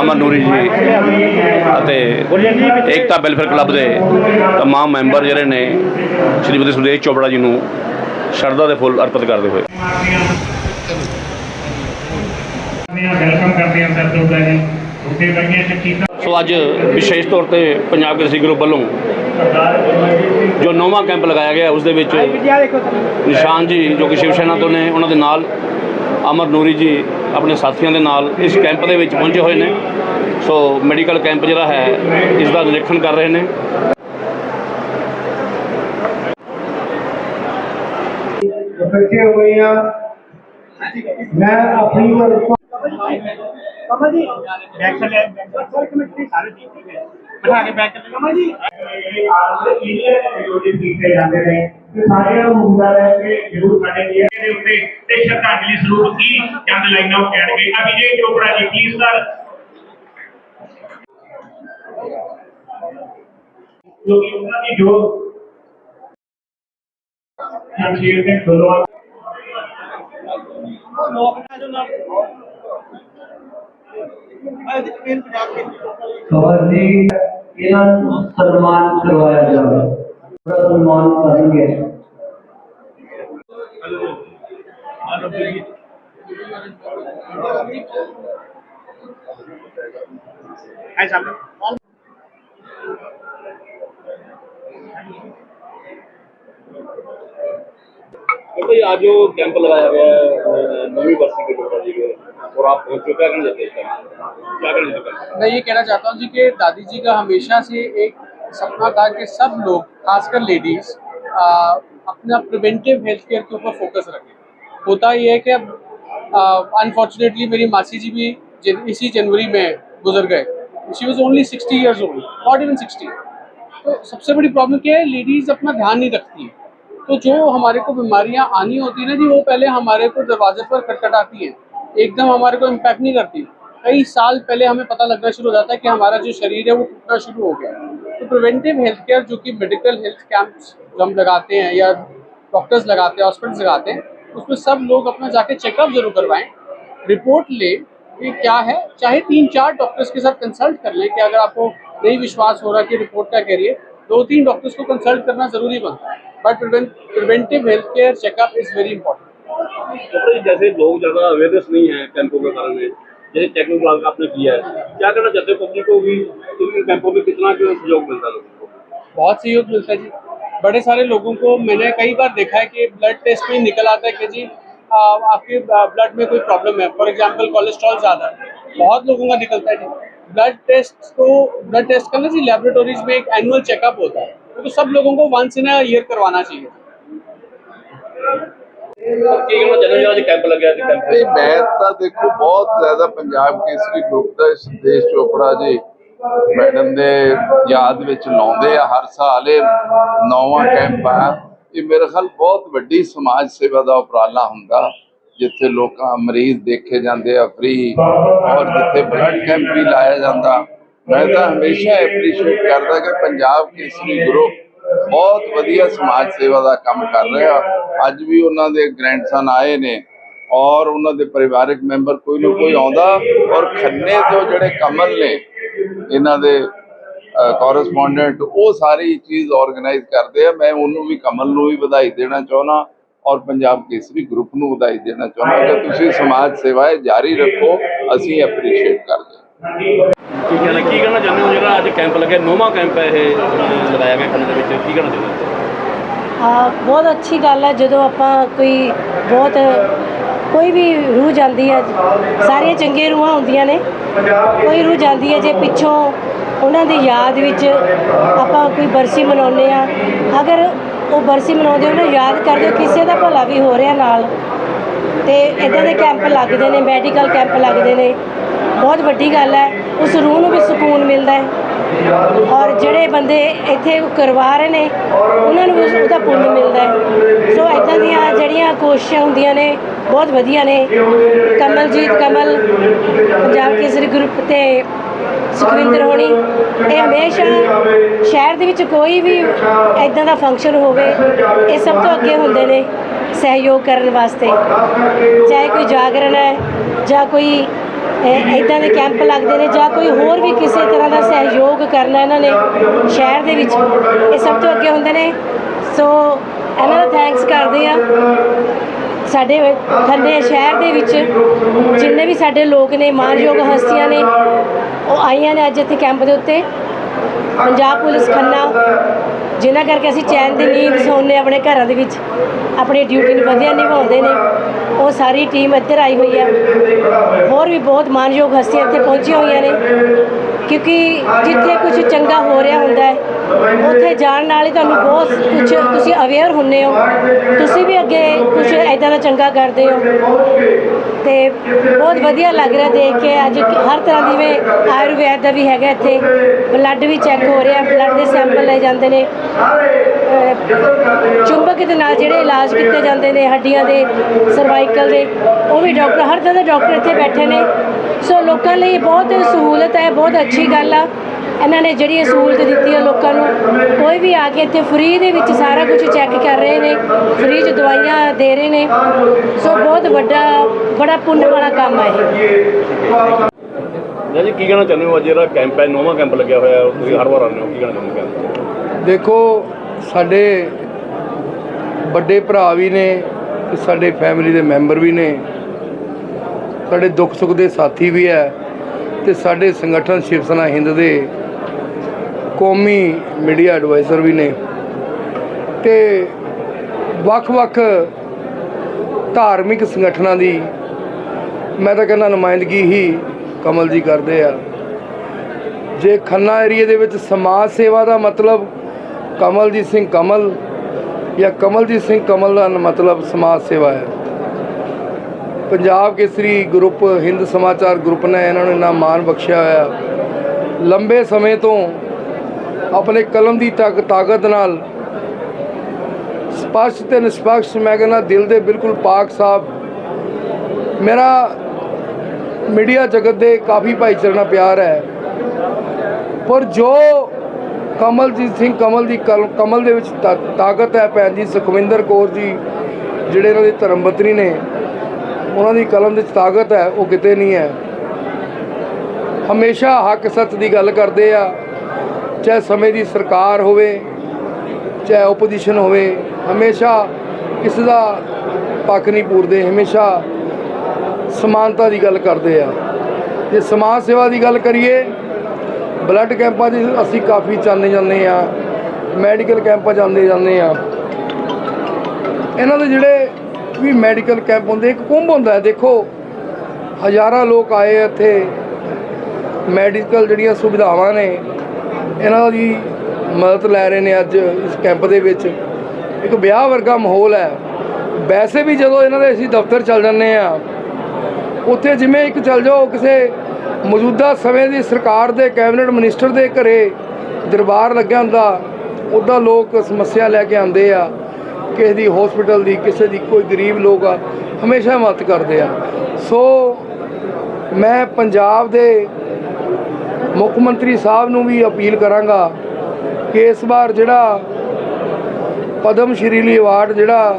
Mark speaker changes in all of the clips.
Speaker 1: ਅਮਨ ਨੂਰੀ ਜੀ ਅਤੇ ਏਕਤਾ welfare club ਦੇ ਤਮਾਮ ਮੈਂਬਰ ਜਿਹੜੇ ਨੇ ਸ਼੍ਰੀਮਤੀ ਸੁਦੇਸ਼ ਚੋਪੜਾ ਜੀ ਨੂੰ ਸ਼ਰਧਾ ਦੇ ਫੁੱਲ ਅਰਪਿਤ ਕਰਦੇ ਹੋਏ।
Speaker 2: ਵੈਲਕਮ ਕਰਦੇ ਹਾਂ ਸਰ ਤੁਹਾਡਾ ਜੀ। ਉੱਤੇ ਲੱਗੀਆਂ ਚੀਜ਼ਾਂ
Speaker 1: ਸੋ ਅੱਜ ਵਿਸ਼ੇਸ਼ ਤੌਰ ਤੇ ਪੰਜਾਬ ਕ੍ਰਿਸ਼ੀ ਗਰੁੱਪ ਵੱਲੋਂ ਜੋ ਨੌਵਾਂ ਕੈਂਪ ਲਗਾਇਆ ਗਿਆ ਉਸ ਦੇ ਵਿੱਚ ਨਿਸ਼ਾਨ ਜੀ ਜੋ ਕਿ ਸ਼ਿਵ ਸੈਨਾ ਤੋਂ ਨੇ ਉਹਨਾਂ ਦੇ ਨਾਲ ਅਮਰ ਨੂਰੀ ਜੀ ਆਪਣੇ ਸਾਥੀਆਂ ਦੇ ਨਾਲ ਇਸ ਕੈਂਪ ਦੇ ਵਿੱਚ ਪਹੁੰਚੇ ਹੋਏ ਨੇ ਸੋ ਮੈਡੀਕਲ ਕੈਂਪ ਜਿਹੜਾ ਹੈ ਇਸ ਦਾ ਨਿਰੀਖਣ ਕਰ ਰਹੇ ਨੇ
Speaker 3: ਇਕੱਠੇ ਹੋਏ ਆ ਮੈਂ ਆਪਣੀ
Speaker 2: ਜੀ ਬੈਕ ਚਲੇ ਸਰ ਕਮੇਟੀ ਸਾਰੇ ਠੀਕ ਹੈ ਬਿਠਾ ਕੇ ਬੈਕ ਚਲੇ ਕਮਾ ਜੀ ਕੀਤੇ ਜਾਂਦੇ ਨੇ ਤੇ ਸਾਰਿਆਂ ਨੂੰ ਹੁੰਦਾ ਹੈ ਕਿ ਜ਼ਰੂਰ ਸਾਡੇ ਜੀ ਦੇ ਉੱਤੇ ਤੇ ਸ਼ਰਧਾਂਜਲੀ ਸਰੂਪ ਕੀ ਚੰਦ ਲਾਈਨਾਂ ਉਹ ਕਹਿਣਗੇ ਅਭਿਜੇ ਚੋਪੜਾ ਜੀ ਪਲੀਜ਼ ਸਰ ਕਿਉਂਕਿ ਉਹਨਾਂ ਦੀ ਜੋ ਜਮਸ਼ੀਰ ਸਿੰਘ ਢੋਲਵਾ
Speaker 3: ਸਵਾਜੀ ਇਹਨਾਂ ਨੂੰ ਸਨਮਾਨ ਕਰਵਾਇਆ ਜਾਵੇ ਬੜਾ ਸਨਮਾਨ ਕਰਨਗੇ
Speaker 2: ਆਈ तो
Speaker 1: ये आज जो कैंप लगाया गया है नवी बरसी के डॉक्टर जी और आप पहुँचे क्या करना चाहते हैं क्या करना चाहते हैं?
Speaker 4: मैं ये कहना चाहता हूँ जी कि दादी जी का हमेशा से एक सपना था कि सब लोग खासकर लेडीज़ अपना प्रिवेंटिव हेल्थ केयर के ऊपर फोकस रखें। होता ये है कि अनफॉर्चुनेटली मेरी मासी जी भी जन, इसी जनवरी में गुजर गए। She was only sixty years old not even sixty तो सबसे बड़ी प्रॉब्लम क्या है लेडीज़ अपना ध्यान नहीं रखती तो जो हमारे को बीमारियाँ आनी होती है ना जी वो पहले हमारे को दरवाजे पर खटखटाती हैं। एकदम हमारे को इम्पैक्ट नहीं करती। कई साल पहले हमें पता लगना शुरू हो जाता है कि हमारा जो शरीर है वो टूटना शुरू हो गया। तो प्रिवेंटिव हेल्थ केयर जो कि मेडिकल हेल्थ कैंप्स हम लगाते हैं या डॉक्टर्स लगाते हैं हॉस्पिटल्स लगाते हैं उसमें सब लोग अपना जाके चेकअप ज़रूर करवाएँ। रिपोर्ट ले कि क्या है। चाहे तीन चार डॉक्टर्स के साथ कंसल्ट कर लें कि अगर आपको नहीं विश्वास हो रहा कि रिपोर्ट क्या कह रही है दो तीन डॉक्टर्स को कंसल्ट करना ज़रूरी बनता है। But preventive health care checkup is very important
Speaker 1: जैसे लोग ज़्यादा अवेयरनेस नहीं है कैंपों के बारे में जैसे प्लान आपने किया है क्या करना चाहते हो पब्लिक को भी इन कैंपों में कितना सहयोग मिलता है
Speaker 4: बहुत सहयोग मिलता है जी। बड़े सारे लोगों को मैंने कई बार देखा है कि ब्लड टेस्ट में निकल आता है कि जी आ, आपके ब्लड में कोई प्रॉब्लम है। फॉर एग्जांपल कोलेस्ट्रॉल ज़्यादा है। बहुत लोगों का निकलता है जी ब्लड टेस्ट तो ब्लड टेस्ट का ना जी लेबोरेटोरीज में एक एनुअल चेकअप होता है। तो सब लोगों को वंस इन ईयर करवाना चाहिए।
Speaker 1: सर की कहना चाहते हो जो आज कैंप लग गया कैंप
Speaker 5: ਮੈਡਮ ਦੇ ਯਾਦ ਵਿੱਚ ਲਾਉਂਦੇ ਆ ਹਰ ਸਾਲ, ਇਹ ਨੌਵਾਂ ਕੈਂਪ ਆ। ਇਹ ਮੇਰੇ ਖਿਆਲ ਬਹੁਤ ਵੱਡੀ ਸਮਾਜ ਸੇਵਾ ਦਾ ਉਪਰਾਲਾ ਹੁੰਦਾ, ਜਿੱਥੇ ਲੋਕਾਂ ਮਰੀਜ਼ ਦੇਖੇ ਜਾਂਦੇ ਆ ਫ੍ਰੀ ਔਰ ਜਿੱਥੇ ਬਲੱਡ ਕੈਂਪ ਵੀ ਲਾਇਆ ਜਾਂਦਾ। ਮੈਂ ਤਾਂ ਹਮੇਸ਼ਾ ਐਪਰੀਸ਼ੀਏਟ ਕਰਦਾ ਕਿ ਪੰਜਾਬ ਕੇਸਰੀ ਗਰੁੱਪ ਬਹੁਤ ਵਧੀਆ ਸਮਾਜ ਸੇਵਾ ਦਾ ਕੰਮ ਕਰ ਰਿਹਾ। ਅੱਜ ਵੀ ਉਹਨਾਂ ਦੇ ਗ੍ਰੈਂਡਸਨ ਆਏ ਨੇ। ਔਰ ਉਹਨਾਂ ਦੇ ਪਰਿਵਾਰਕ ਮੈਂਬਰ ਕੋਈ ਨਾ ਕੋਈ ਆਉਂਦਾ ਔਰ ਖੰਨੇ ਤੋਂ ਜਿਹੜੇ ਕਮਲ ਨੇ ਇਹਨਾਂ ਦੇ ਕੋਰਸਪੋਂਡੈਂਟ ਉਹ ਸਾਰੀ ਚੀਜ਼ ਆਰਗੇਨਾਈਜ਼ ਕਰਦੇ ਆ। ਮੈਂ ਉਹਨੂੰ ਵੀ ਕਮਲ ਨੂੰ ਵੀ ਵਧਾਈ ਦੇਣਾ ਚਾਹੁੰਦਾ ਔਰ ਪੰਜਾਬ ਕੇਸਰੀ ਗਰੁੱਪ ਨੂੰ ਵਧਾਈ ਦੇਣਾ ਚਾਹੁੰਦਾ। ਕਿ ਤੁਸੀਂ ਸਮਾਜ ਸੇਵਾਏ ਜਾਰੀ ਰੱਖੋ ਅਸੀਂ ਐਪਰੀਸ਼ੀਏਟ ਕਰਦੇ ਹਾਂ।
Speaker 1: ਕੀ ਕਹਿਣਾ ਕੀ ਕਹਿਣਾ ਚਾਹੁੰਦੇ ਹੋ? ਜਿਹੜਾ ਅੱਜ ਕੈਂਪ ਲੱਗਿਆ ਨੌਵਾਂ ਕੈਂਪ ਹੈ ਇਹ ਲਗਾਇਆ ਗਿਆ ਖੰਨੇ ਦੇ ਵਿੱਚ ਕੀ ਕਹਿਣਾ ਚਾਹੁੰਦੇ ਹਾਂ
Speaker 6: ਬਹੁਤ ਅੱਛੀ ਗੱਲ ਹੈ। ਜਦੋਂ ਆਪਾਂ ਕੋਈ ਬਹੁਤ ਕੋਈ ਵੀ ਰੂਹ ਜਾਂਦੀ ਹੈ, ਸਾਰੀਆਂ ਚੰਗੀਆਂ ਰੂਹਾਂ ਹੁੰਦੀਆਂ ਨੇ। ਕੋਈ ਰੂਹ ਜਾਂਦੀ ਹੈ ਜੇ ਪਿੱਛੋਂ ਉਹਨਾਂ ਦੀ ਯਾਦ ਵਿੱਚ ਆਪਾਂ ਕੋਈ ਬਰਸੀ ਮਨਾਉਂਦੇ ਆ ਅਗਰ ਉਹ ਬਰਸੀ ਮਨਾਉਂਦੇ ਉਹਨੂੰ ਯਾਦ ਕਰਦੇ ਹੋ, ਕਿਸੇ ਦਾ ਭਲਾ ਵੀ ਹੋ ਰਿਹਾ ਨਾਲ। ਤੇ ਇਦਾਂ ਦੇ ਕੈਂਪ ਲੱਗਦੇ ਨੇ, ਮੈਡੀਕਲ ਕੈਂਪ ਲੱਗਦੇ ਨੇ। ਬਹੁਤ ਵੱਡੀ ਗੱਲ ਹੈ, ਉਸ ਰੂਹ ਨੂੰ ਵੀ ਸਕੂਨ ਮਿਲਦਾ ਹੈ। ਔਰ ਜਿਹੜੇ ਬੰਦੇ ਇੱਥੇ ਕਰਵਾ ਰਹੇ ਨੇ, ਉਹਨਾਂ ਨੂੰ ਉਹਦਾ ਪੁੰਨ ਮਿਲਦਾ ਹੈ। ਸੋ ਇਦਾਂ ਦੀਆਂ ਜਿਹੜੀਆਂ ਕੋਸ਼ਿਸ਼ਾਂ ਹੁੰਦੀਆਂ ਨੇ, ਬਹੁਤ ਵਧੀਆ ਨੇ। ਕਮਲਜੀਤ ਕਮਲ, ਪੰਜਾਬ ਕੇਸਰੀ ਗਰੁੱਪ ਤੇ ਸੁਖਵਿੰਦਰ ਹੋਣੀ, ਇਹ ਹਮੇਸ਼ਾ ਸ਼ਹਿਰ ਦੇ ਵਿੱਚ ਕੋਈ ਵੀ ਇਦਾਂ ਦਾ ਫੰਕਸ਼ਨ ਹੋਵੇ, ਇਹ ਸਭ ਤੋਂ ਅੱਗੇ ਹੁੰਦੇ ਨੇ ਸਹਿਯੋਗ ਕਰਨ ਵਾਸਤੇ। ਚਾਹੇ ਕੋਈ ਜਾਗਰਣ ਹੈ ਜਾਂ ਕੋਈ ਇਦਾਂ ਦੇ ਕੈਂਪ ਲੱਗਦੇ ਨੇ ਜਾਂ ਕੋਈ ਹੋਰ ਵੀ ਕਿਸੇ ਤਰ੍ਹਾਂ ਦਾ ਸਹਿਯੋਗ ਕਰਨਾ ਇਹਨਾਂ ਨੇ ਸ਼ਹਿਰ ਦੇ ਵਿੱਚ, ਇਹ ਸਭ ਤੋਂ ਅੱਗੇ ਹੁੰਦੇ ਨੇ। ਸੋ ਇਹਨਾਂ ਦਾ ਥੈਂਕਸ ਕਰਦੇ ਆ ਸਾਡੇ ਖੰਨੇ ਸ਼ਹਿਰ ਦੇ ਵਿੱਚ ਜਿੰਨੇ ਵੀ ਸਾਡੇ ਲੋਕ ਨੇ, ਮਾਨਯੋਗ ਹਸਤੀਆਂ ਨੇ, ਉਹ ਆਈਆਂ ਨੇ ਅੱਜ ਇੱਥੇ ਕੈਂਪ ਦੇ ਉੱਤੇ। ਪੰਜਾਬ ਪੁਲਿਸ ਖੰਨਾ ਜਿਨ੍ਹਾਂ ਕਰਕੇ ਅਸੀਂ ਚੈਨ ਦੀ ਨੀਂਦ ਸੌਂਦੇ ਆਪਣੇ ਘਰਾਂ ਦੇ ਵਿੱਚ, ਆਪਣੀ ਡਿਊਟੀ ਨੂੰ ਵਧੀਆ ਨਿਭਾਉਂਦੇ ਨੇ। ਉਹ ਸਾਰੀ ਟੀਮ ਇੱਧਰ ਆਈ ਹੋਈ ਹੈ। ਹੋਰ ਵੀ ਬਹੁਤ ਮਾਨਯੋਗ ਹਸਤੀਆਂ ਇੱਥੇ ਪਹੁੰਚੀਆਂ ਹੋਈਆਂ ਨੇ। ਕਿਉਂਕਿ ਜਿੱਥੇ ਕੁਝ ਚੰਗਾ ਹੋ ਰਿਹਾ ਹੁੰਦਾ ਹੈ, ਉੱਥੇ ਜਾਣ ਨਾਲ ਹੀ ਤੁਹਾਨੂੰ ਬਹੁਤ ਕੁਝ ਤੁਸੀਂ ਅਵੇਅਰ ਹੁੰਨੇ ਹੋ। ਤੁਸੀਂ ਵੀ ਅੱਗੇ ਕੁਝ ਐਦਾਂ ਦਾ ਚੰਗਾ ਕਰਦੇ ਹੋ। ਤੇ ਬਹੁਤ ਵਧੀਆ ਲੱਗ ਰਿਹਾ ਦੇਖ ਕੇ। ਅੱਜ ਹਰ ਤਰ੍ਹਾਂ ਦੀ ਜਿਵੇਂ ਆਯੁਰਵੈਦ ਦਾ ਵੀ ਹੈਗਾ ਇੱਥੇ। ਬਲੱਡ ਵੀ ਚੈੱਕ ਹੋ ਰਿਹਾ ਬਲੱਡ ਦੇ ਸੈਂਪਲ ਲਏ ਜਾਂਦੇ ਨੇ। ਚੁੰਬਕ ਦੇ ਨਾਲ ਜਿਹੜੇ ਇਲਾਜ ਕੀਤੇ ਜਾਂਦੇ ਨੇ ਹੱਡੀਆਂ ਦੇ ਸਰਵਾਈਕਲ ਦੇ, ਉਹ ਵੀ ਡਾਕਟਰ ਹਰ ਤਰ੍ਹਾਂ ਦੇ ਡਾਕਟਰ ਇੱਥੇ ਬੈਠੇ ਨੇ। ਸੋ ਲੋਕਾਂ ਲਈ ਬਹੁਤ ਸਹੂਲਤ ਹੈ, ਬਹੁਤ ਅੱਛੀ ਗੱਲ ਆ। ਇਹਨਾਂ ਨੇ ਜਿਹੜੀ ਇਹ ਸਹੂਲਤ ਦਿੱਤੀ ਹੈ ਲੋਕਾਂ ਨੂੰ ਕੋਈ ਵੀ ਆ ਕੇ ਇੱਥੇ ਫ੍ਰੀ ਦੇ ਵਿੱਚ ਸਾਰਾ ਕੁਝ ਚੈੱਕ ਕਰ ਰਹੇ ਨੇ ਫ੍ਰੀ ਚ ਦਵਾਈਆਂ ਦੇ ਰਹੇ ਨੇ। ਸੋ ਬਹੁਤ ਵੱਡਾ ਬੜਾ ਪੁੰਨ ਵਾਲਾ ਕੰਮ ਹੈ ਇਹ।
Speaker 1: ਜੀ ਕੀ ਕਹਿਣਾ ਚਾਹੁੰਦੇ ਹੋ? ਅੱਜ ਜਿਹੜਾ ਕੈਂਪ ਹੈ ਨੌਵਾਂ ਕੈਂਪ ਲੱਗਿਆ ਹੋਇਆ ਹੈ, ਤੁਸੀਂ ਹਰ ਵਾਰ ਆਉਂਦੇ ਹੋ ਕੀ ਕਹਿਣਾ ਚਾਹੁੰਦੇ ਹੋ
Speaker 3: ਦੇਖੋ ਸਾਡੇ ਵੱਡੇ ਭਰਾ ਵੀ ਨੇ ਤੇ ਸਾਡੇ ਫੈਮਿਲੀ ਦੇ ਮੈਂਬਰ ਵੀ ਨੇ। ਸਾਡੇ ਦੁੱਖ ਸੁੱਖ ਦੇ ਸਾਥੀ ਵੀ ਹੈ ਤੇ ਸਾਡੇ ਸੰਗਠਨ ਸ਼ਿਵ ਸੈਨਾ ਹਿੰਦ ਦੇ ਕੌਮੀ ਮੀਡੀਆ ਐਡਵਾਈਜ਼ਰ ਵੀ ਨੇ ਤੇ ਵੱਖ-ਵੱਖ ਧਾਰਮਿਕ ਸੰਗਠਨਾਂ ਦੀ ਮੈਂ ਤਾਂ ਕਹਿੰਦਾ ਨੁਮਾਇੰਦਗੀ ਹੀ ਕਮਲ ਜੀ ਕਰਦੇ ਆ। ਜੇ ਖੰਨਾ ਏਰੀਏ ਦੇ ਵਿੱਚ ਸਮਾਜ ਸੇਵਾ ਦਾ ਮਤਲਬ ਕਮਲਜੀਤ ਸਿੰਘ ਕਮਲ ਜਾਂ ਕਮਲਜੀਤ ਸਿੰਘ ਕਮਲ ਦਾ ਮਤਲਬ ਸਮਾਜ ਸੇਵਾ ਹੈ। ਪੰਜਾਬ ਕੇਸਰੀ ਗਰੁੱਪ, ਹਿੰਦ ਸਮਾਚਾਰ ਗਰੁੱਪ ਨੇ ਇਹਨਾਂ ਨੂੰ ਇੰਨਾ ਮਾਣ ਬਖਸ਼ਿਆ ਹੋਇਆ। ਲੰਬੇ ਸਮੇਂ ਤੋਂ ਆਪਣੇ ਕਲਮ ਦੀ ਤਾਕ- ਤਾਕਤ ਨਾਲ ਸਪਸ਼ਟ ਤੇ ਨਿਸ਼ਪਕਸ਼ ਮੈਂ ਕਹਿੰਦਾ ਦਿਲ ਦੇ ਬਿਲਕੁਲ ਪਾਕ ਸਾਹਿਬ ਮੇਰਾ ਮੀਡੀਆ ਜਗਤ ਦੇ ਕਾਫੀ ਭਾਈਚਾਰੇ ਨਾਲ ਪਿਆਰ ਹੈ। ਪਰ ਜੋ ਕਮਲਜੀਤ ਸਿੰਘ ਕਮਲ ਦੀ ਕਲ- ਕਮਲ ਦੇ ਵਿੱਚ ਤਾ- ਤਾਕਤ ਹੈ ਭੈਣ ਜੀ, ਸੁਖਵਿੰਦਰ ਕੌਰ ਜੀ, ਜਿਹੜੇ ਇਹਨਾਂ ਦੇ ਧਰਮਪਤਨੀ ਨੇ, ਉਹਨਾਂ ਦੀ ਕਲਮ ਦੇ ਵਿੱਚ ਤਾਕਤ ਹੈ, ਉਹ ਕਿਤੇ ਨਹੀਂ ਹੈ। ਹਮੇਸ਼ਾ ਹੱਕ ਸੱਚ ਦੀ ਗੱਲ ਕਰਦੇ ਆ। ਚਾਹੇ ਸਮੇਂ ਦੀ ਸਰਕਾਰ ਹੋਵੇ, ਚਾਹੇ ਓਪੋਜੀਸ਼ਨ ਹੋਵੇ, ਹਮੇਸ਼ਾ ਕਿਸੇ ਦਾ ਪੱਖ ਨਹੀਂ ਪੂਰਦੇ, ਹਮੇਸ਼ਾ ਸਮਾਨਤਾ ਦੀ ਗੱਲ ਕਰਦੇ ਆ। ਜੇ ਸਮਾਜ ਸੇਵਾ ਦੀ ਗੱਲ ਕਰੀਏ ਬਲੱਡ ਕੈਂਪਾਂ ਦੀ ਅਸੀਂ ਕਾਫੀ ਚਾਲੇ ਜਾਂਦੇ ਆ ਮੈਡੀਕਲ ਕੈਂਪਾਂ ਜਾਂਦੇ ਜਾਂਦੇ ਆ। ਇਹਨਾਂ ਦੇ ਜਿਹੜੇ ਵੀ ਮੈਡੀਕਲ ਕੈਂਪ ਹੁੰਦੇ, ਇੱਕ ਕੁੰਭ ਹੁੰਦਾ ਦੇਖੋ, ਹਜ਼ਾਰਾਂ ਲੋਕ ਆਏ ਇੱਥੇ। ਮੈਡੀਕਲ ਜਿਹੜੀਆਂ ਸੁਵਿਧਾਵਾਂ ਨੇ ਇਹਨਾਂ ਦੀ ਮਦਦ ਲੈ ਰਹੇ ਨੇ ਅੱਜ ਇਸ ਕੈਂਪ ਦੇ ਵਿੱਚ। ਇੱਕ ਵਿਆਹ ਵਰਗਾ ਮਾਹੌਲ ਹੈ। ਵੈਸੇ ਵੀ ਜਦੋਂ ਇਹਨਾਂ ਦੇ ਅਸੀਂ ਦਫ਼ਤਰ ਚੱਲ ਜਾਂਦੇ ਆ ਉੱਥੇ ਜਿਵੇਂ ਇੱਕ ਚੱਲ ਜਾਓ ਕਿਸੇ ਮੌਜੂਦਾ ਸਮੇਂ ਦੀ ਸਰਕਾਰ ਦੇ, ਕੈਬਨਿਟ ਮਿਨਿਸਟਰ ਦੇ ਘਰੇ ਦਰਬਾਰ ਲੱਗਿਆ ਹੁੰਦਾ, ਉੱਦਾਂ ਲੋਕ ਸਮੱਸਿਆ ਲੈ ਕੇ ਆਉਂਦੇ ਆ। ਕਿਸੇ ਦੀ ਹਸਪੀਟਲ ਦੀ, ਕਿਸੇ ਦੀ ਕੋਈ ਗਰੀਬ ਲੋਕ ਆ, ਹਮੇਸ਼ਾ ਮਦਦ ਕਰਦੇ ਆ। ਸੋ ਮੈਂ ਪੰਜਾਬ ਦੇ ਮੁੱਖ ਮੰਤਰੀ ਸਾਹਿਬ ਨੂੰ ਵੀ ਅਪੀਲ ਕਰਾਂਗਾ ਕਿ ਇਸ ਵਾਰ ਜਿਹੜਾ ਪਦਮ ਸ਼੍ਰੀ ਲਈ ਅਵਾਰਡ ਜਿਹੜਾ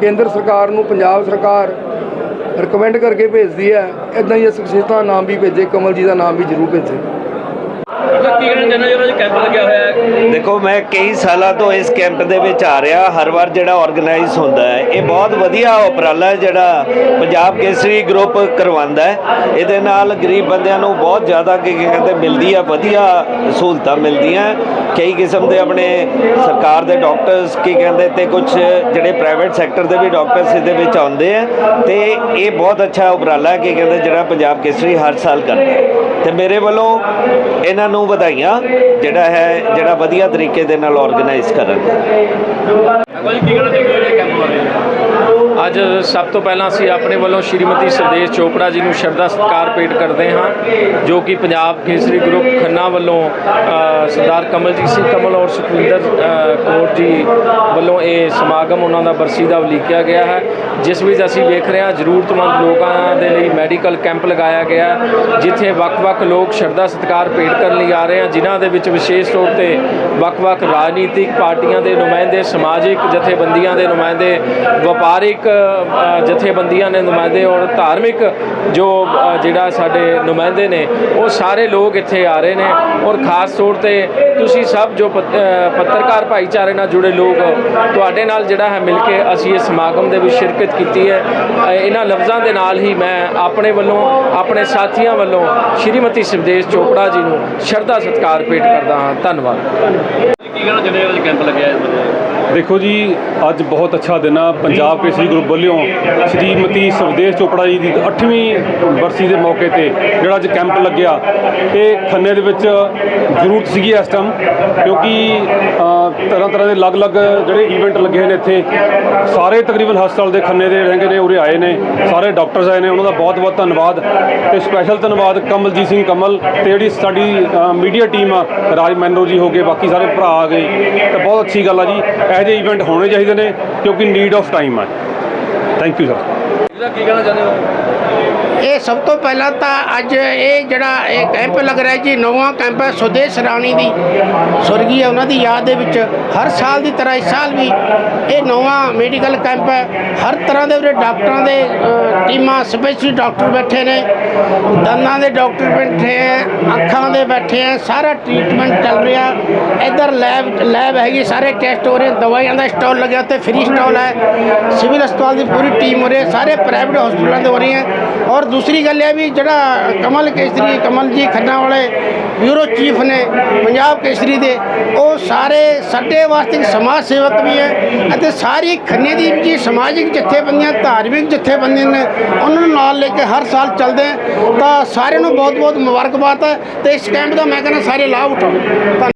Speaker 3: ਕੇਂਦਰ ਸਰਕਾਰ ਨੂੰ ਪੰਜਾਬ ਸਰਕਾਰ ਰਿਕਮੈਂਡ ਕਰਕੇ ਭੇਜਦੀ ਹੈ ਇਦਾਂ ਹੀ ਸ਼ਖਸੀਅਤਾਂ ਦਾ ਨਾਮ ਵੀ ਭੇਜੇ ਕਮਲ ਜੀ ਦਾ ਨਾਮ ਵੀ ਜ਼ਰੂਰ ਭੇਜੇ।
Speaker 1: ਕੀ ਕਹਿਣਾ ਚਾਹੁੰਦੇ ਜਿਹੜਾ ਕੈਂਪ ਲੱਗਿਆ ਹੋਇਆ ਹੈ?
Speaker 7: ਦੇਖੋ, ਮੈਂ ਕਈ ਸਾਲਾਂ ਤੋਂ ਇਸ ਕੈਂਪ ਦੇ ਵਿੱਚ ਆ ਰਿਹਾ। ਹਰ ਵਾਰ ਜਿਹੜਾ ਆਰਗੇਨਾਈਜ਼ ਹੁੰਦਾ ਹੈ, ਇਹ ਬਹੁਤ ਵਧੀਆ ਉਪਰਾਲਾ ਹੈ ਜਿਹੜਾ ਪੰਜਾਬ ਕੇਸਰੀ ਗਰੁੱਪ ਕਰਵਾਉਂਦਾ ਹੈ। ਇਹਦੇ ਨਾਲ ਗਰੀਬ ਬੰਦਿਆਂ ਨੂੰ ਬਹੁਤ ਜ਼ਿਆਦਾ ਕੀ ਕਹਿੰਦੇ ਮਿਲਦੀ ਆ, ਵਧੀਆ ਸਹੂਲਤਾਂ ਮਿਲਦੀਆਂ ਕਈ ਕਿਸਮ ਦੇ ਆਪਣੇ ਸਰਕਾਰ ਦੇ ਡਾਕਟਰਸ ਕੀ ਕਹਿੰਦੇ ਤੇ ਕੁਝ ਜਿਹੜੇ ਪ੍ਰਾਈਵੇਟ ਸੈਕਟਰ ਦੇ ਵੀ ਡਾਕਟਰਸ ਇਹਦੇ ਵਿੱਚ ਆਉਂਦੇ ਆ। ਤੇ ਇਹ ਬਹੁਤ ਅੱਛਾ ਉਪਰਾਲਾ ਕੀ ਕਹਿੰਦੇ ਜਿਹੜਾ ਪੰਜਾਬ ਕੇਸਰੀ ਹਰ ਸਾਲ ਕਰਦਾ ਹੈ ਤੇ ਮੇਰੇ ਵੱਲੋਂ ਇਹਨਾਂ ਨੂੰ ਵਧਾਈਆਂ, ਜਿਹੜਾ ਹੈ, ਜਿਹੜਾ ਵਧੀਆ ਤਰੀਕੇ ਦੇ ਨਾਲ ਆਰਗੇਨਾਈਜ਼ ਕਰਨ।
Speaker 8: ਅੱਜ ਸਭ ਤੋਂ ਪਹਿਲਾਂ ਅਸੀਂ ਆਪਣੇ ਵੱਲੋਂ ਸ਼੍ਰੀਮਤੀ ਸਰਦੇਸ਼ ਚੋਪੜਾ ਜੀ ਨੂੰ ਸ਼ਰਧਾ ਸਤਿਕਾਰ ਭੇਟ ਕਰਦੇ ਹਾਂ, ਜੋ ਕਿ ਪੰਜਾਬ ਕੇਸਰੀ ਗਰੁੱਪ ਖੰਨਾ ਵੱਲੋਂ ਸਰਦਾਰ ਕਮਲਜੀਤ ਸਿੰਘ ਕਮਲ ਔਰ ਸੁਖਵਿੰਦਰ ਕੌਰ ਜੀ ਵੱਲੋਂ ਇਹ ਸਮਾਗਮ ਉਹਨਾਂ ਦਾ ਬਰਸੀ ਦਾ ਉਲੀਕਿਆ ਗਿਆ ਹੈ, ਜਿਸ ਵਿੱਚ ਅਸੀਂ ਵੇਖ ਰਹੇ ਹਾਂ ਜ਼ਰੂਰਤਮੰਦ ਲੋਕਾਂ ਦੇ ਲਈ ਮੈਡੀਕਲ ਕੈਂਪ ਲਗਾਇਆ ਗਿਆ ਜਿੱਥੇ ਵੱਖ-ਵੱਖ ਲੋਕ ਸ਼ਰਧਾ ਸਤਿਕਾਰ ਭੇਟ ਕਰਨ ਲਈ ਆ ਰਹੇ ਹਨ ਜਿਨ੍ਹਾਂ ਦੇ ਵਿੱਚ ਵਿਸ਼ੇਸ਼ ਤੌਰ ਤੇ ਵੱਖ-ਵੱਖ ਰਾਜਨੀਤਿਕ ਪਾਰਟੀਆਂ ਦੇ ਨੁਮਾਇੰਦੇ, ਸਮਾਜਿਕ ਜਥੇਬੰਦੀਆਂ ਦੇ ਨੁਮਾਇੰਦੇ, ਵਪਾਰਿਕ ਜਥੇਬੰਦੀਆਂ ਨੇ ਨੁਮਾਇੰਦੇ ਔਰ ਧਾਰਮਿਕ ਜੋ ਜਿਹੜਾ ਸਾਡੇ ਨੁਮਾਇੰਦੇ ਨੇ, ਉਹ ਸਾਰੇ ਲੋਕ ਇੱਥੇ ਆ ਰਹੇ ਨੇ ਔਰ ਖਾਸ ਤੌਰ ਤੇ ਤੁਸੀਂ ਸਭ ਜੋ ਪੱਤਰਕਾਰ ਭਾਈਚਾਰੇ ਨਾਲ ਜੁੜੇ ਲੋਕ, ਤੁਹਾਡੇ ਨਾਲ ਜਿਹੜਾ ਹੈ ਮਿਲ ਕੇ ਅਸੀਂ ਇਸ ਸਮਾਗਮ ਦੇ ਵਿੱਚ ਸ਼ਿਰਕਤ ਕੀਤੀ ਹੈ। ਇਹਨਾਂ ਲਫ਼ਜ਼ਾਂ ਦੇ ਨਾਲ ਹੀ ਮੈਂ ਆਪਣੇ ਵੱਲੋਂ, ਆਪਣੇ ਸਾਥੀਆਂ ਵੱਲੋਂ ਸ਼੍ਰੀਮਤੀ ਸਿਮਦੇਸ਼ ਚੋਪੜਾ ਜੀ ਨੂੰ ਸ਼ਰਧਾ ਸਤਿਕਾਰ ਭੇਟ ਕਰਦਾ ਹਾਂ। ਧੰਨਵਾਦ।
Speaker 1: ਕੀ ਕਹਿਣਾ ਚਾਹੁੰਦੇ ਹੋ ਕੈਂਪ
Speaker 9: ਦੇਖੋ ਜੀ, ਅੱਜ ਬਹੁਤ ਅੱਛਾ ਦਿਨ ਆ। ਪੰਜਾਬ ਕੇਸਰੀ ਗਰੁੱਪ ਵੱਲੋਂ ਸ਼੍ਰੀਮਤੀ ਸਵਦੇਸ਼ ਚੋਪੜਾ ਜੀ ਦੀ 8ਵੀਂ ਬਰਸੀ ਦੇ ਮੌਕੇ ਤੇ ਜਿਹੜਾ ਅੱਜ ਕੈਂਪ ਲੱਗਿਆ ਇਹ ਖੰਨੇ ਦੇ ਵਿੱਚ ਜ਼ਰੂਰਤ ਸੀਗੀ ਇਸ ਟਾਈਮ ਕਿਉਂਕਿ ਤਰ੍ਹਾਂ ਤਰ੍ਹਾਂ ਦੇ ਅਲੱਗ-ਅਲੱਗ ਜਿਹੜੇ ਇਵੈਂਟ ਲੱਗੇ ਨੇ ਇੱਥੇ, ਸਾਰੇ ਤਕਰੀਬਨ ਹਸਪਤਾਲ ਦੇ ਖੰਨੇ ਦੇ ਰਹਿੰਦੇ ਨੇ, ਉਰੇ ਆਏ ਨੇ, ਸਾਰੇ ਡਾਕਟਰਸ ਆਏ ਨੇ, ਉਹਨਾਂ ਦਾ ਬਹੁਤ-ਬਹੁਤ ਧੰਨਵਾਦ। ਤੇ ਸਪੈਸ਼ਲ ਧੰਨਵਾਦ ਕਮਲਜੀਤ ਸਿੰਘ ਕਮਲ ਤੇ ਜਿਹੜੀ ਸਾਡੀ ਮੀਡੀਆ ਟੀਮ ਆ, ਰਾਜ ਮੈਨੋ ਜੀ ਹੋ ਗਏ, ਬਾਕੀ ਸਾਰੇ ਭਰਾ ਆ ਗਏ। ਤਾਂ ਬਹੁਤ ਅੱਛੀ ਗੱਲ ਆ ਜੀ। ਜਿਹੇ ਇਵੈਂਟ ਹੋਣੇ ਚਾਹੀਦੇ ਨੇ, ਕਿਉਂਕਿ ਨੀਡ ਆਫ ਟਾਈਮ ਹੈ ਥੈਂਕ ਯੂ ਸਰ
Speaker 1: ਕੀ ਕਹਿਣਾ ਚਾਹੁੰਦੇ ਹੋ?
Speaker 10: ਇਹ ਸਭ ਤੋਂ ਪਹਿਲਾਂ ਤਾਂ ਅੱਜ ਇਹ ਜਿਹੜਾ ਇਹ ਕੈਂਪ ਲੱਗ ਰਿਹਾ ਜੀ, ਨੌਵਾਂ ਕੈਂਪ ਹੈ ਸੁਦੇਸ਼ ਰਾਣੀ ਦੀ ਸੁਰਗੀ ਹੈ ਉਹਨਾਂ ਦੀ ਯਾਦ ਦੇ ਵਿੱਚ। ਹਰ ਸਾਲ ਦੀ ਤਰ੍ਹਾਂ ਇਸ ਸਾਲ ਵੀ ਇਹ ਨਵਾਂ ਮੈਡੀਕਲ ਕੈਂਪ ਹੈ। ਹਰ ਤਰ੍ਹਾਂ ਦੇ ਉਰੇ ਡਾਕਟਰਾਂ ਦੇ ਟੀਮਾਂ ਸਪੈਸ਼ਲੀ ਡਾਕਟਰ ਬੈਠੇ ਨੇ। ਦੰਦਾਂ ਦੇ ਡਾਕਟਰ ਬੈਠੇ ਹੈ, ਅੱਖਾਂ ਦੇ ਬੈਠੇ ਹੈ, ਸਾਰਾ ਟ੍ਰੀਟਮੈਂਟ ਚੱਲ ਰਿਹਾ। ਇੱਧਰ ਲੈਬ ਲੈਬ ਹੈਗੀ, ਸਾਰੇ ਟੈਸਟ ਹੋ ਰਹੇ, ਦਵਾਈਆਂ ਦਾ ਸਟਾਲ ਲੱਗਿਆ ਤੇ ਫ੍ਰੀ ਸਟਾਲ ਹੈ। ਸਿਵਲ ਹਸਪਤਾਲ ਦੀ ਪੂਰੀ ਟੀਮ ਹੋ ਰਹੀ ਹੈ, ਸਾਰੇ ਪ੍ਰਾਈਵੇਟ ਹਸਪਤਾਲਾਂ ਦੇ ਹੋ ਰਹੀ ਹੈ ਔਰ ਦੂਸਰੀ ਗੱਲ ਇਹ ਵੀ ਜਿਹੜਾ ਕਮਲ ਕੇਸਰੀ, ਕਮਲ ਜੀ ਖੰਨਾ ਵਾਲੇ ਬਿਊਰੋ ਚੀਫ ਨੇ ਪੰਜਾਬ ਕੇਸਰੀ ਦੇ, ਉਹ ਸਾਰੇ ਸਾਡੇ ਵਾਸਤੇ ਸਮਾਜ ਸੇਵਕ ਵੀ ਹੈ ਅਤੇ ਸਾਰੀ ਖੰਨੇ ਦੀ ਜੀ ਸਮਾਜਿਕ ਜਥੇਬੰਦੀਆਂ, ਧਾਰਮਿਕ ਜਥੇਬੰਦੀਆਂ ਨੇ, ਉਹਨਾਂ ਨੂੰ ਨਾਲ ਲੈ ਕੇ ਹਰ ਸਾਲ ਚੱਲਦੇ ਹੈ। ਤਾਂ ਸਾਰਿਆਂ ਨੂੰ ਬਹੁਤ ਬਹੁਤ ਮੁਬਾਰਕਬਾਦ ਹੈ ਤੇ ਇਸ ਕੈਂਪ ਦਾ ਮੈਂ ਕਹਿੰਦਾ ਸਾਰੇ ਲਾਭ ਉਠਾਓ ਧੰਨ-